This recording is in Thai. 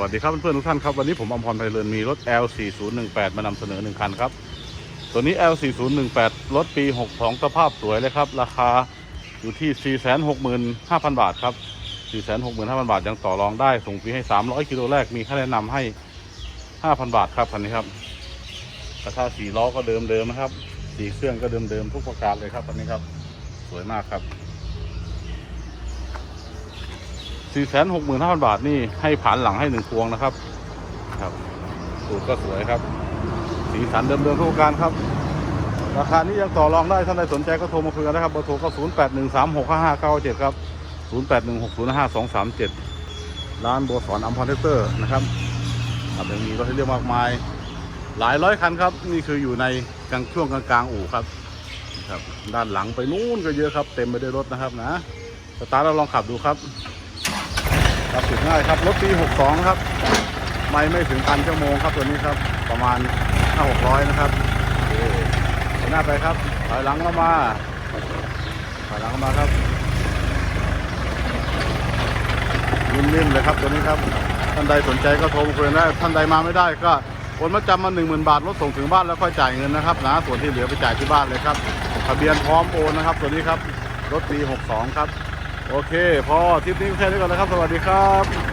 วัสดีครับเพื่อนๆทุกท่านครับ วันนี้ผมอมพรไพเรือนมีรถ L4018 มานำเสนอหนึ่งคันครับ ตัวนี้ L4018 รถปี 62 สภาพสวยเลยครับ ราคาอยู่ที่ 465,000 บาทครับ 465,000 บาทยังต่อรองได้ ส่งฟรีให้ 300 กิโลแรกมีค่าแนะนำให้ 5,000 บาทครับคันนี้ครับกระทะสีล้อก็เดิมๆนะครับ สีเครื่องก็เดิมๆทุกประการเลยครับคันนี้ครับ สวยมากครับ 465,000บาทนี่ให้ผ่านหลังให้หนึ่งพวงนะครับ ครับสูตรก็สวยครับ สีสันเดิมๆทุกการครับ ราคานี้ยังต่อรองได้ท่านใดสนใจก็โทรมาคุยกันนะครับเบอร์โทรก็0813655597ครับ0816052237ร้านบัวสอนอัมพรเทคเตอร์นะครับครับยังมีรถให้เลือกมากมาย หลายร้อยคันครับ นี่คืออยู่ในกลางช่วงกลางๆอู่ครับครับ ด้านหลังไปนู่นก็เยอะครับ เต็มไปด้วยรถนะครับนะสตาร์ทเราลองขับดูครับ ขับติดง่ายครับรถปี62ครับ ไม่ไม่ถึงพันชั่วโมงครับตัวนี้ครับ ประมาณ5 600นะครับโอเคไปหน้าไปครับถอยหลังเข้ามาถอยหลังเข้ามาครับนิ่มๆเลยครับตัวนี้ครับ ท่านใดสนใจก็โทรมาคุยได้ท่านใดมาไม่ได้ก็โอนมาจำมา10,000 บาทรถส่งถึงบ้านแล้วค่อยจ่ายเงินนะครับนะส่วนที่เหลือไปจ่ายที่บ้านเลยครับ ทะเบียนพร้อมโอนนะครับ ตัวนี้ครับรถปี62 ครับ โอเค พอทริปนี้แค่นี้ก่อนนะครับ สวัสดีครับ